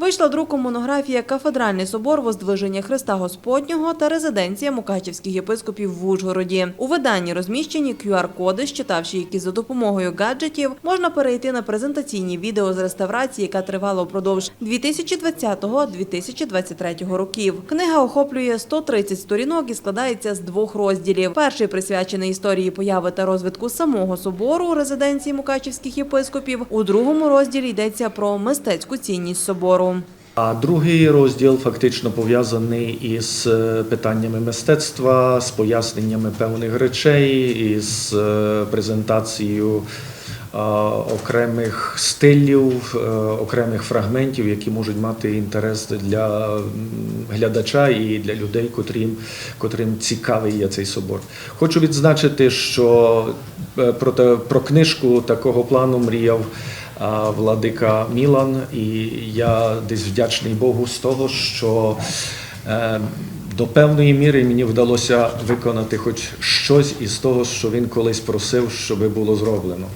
Вийшла друком монографія Кафедральний собор Воздвиження Христа Господнього та резиденція мукачівських єпископів в Ужгороді. У виданні розміщені QR-коди, щитавши які за допомогою гаджетів, можна перейти на презентаційні відео з реставрації, яка тривала впродовж 2020-2023 років. Книга охоплює 130 сторінок і складається з двох розділів. Перший присвячений історії появи та розвитку самого собору у резиденції мукачівських єпископів. У другому розділі йдеться про мистецьку цінність собору. А другий розділ фактично пов'язаний із е, питаннями мистецтва, з поясненнями певних речей, із е, презентацією окремих стилів, е, окремих фрагментів, які можуть мати інтерес для глядача і для людей, котрим, котрим цікавий є цей собор. Хочу відзначити, що про, про книжку такого плану мріяв владика Мілан, і я десь вдячний Богу з того, що е, до певної міри мені вдалося виконати хоч щось із того, що він колись просив, щоб було зроблено.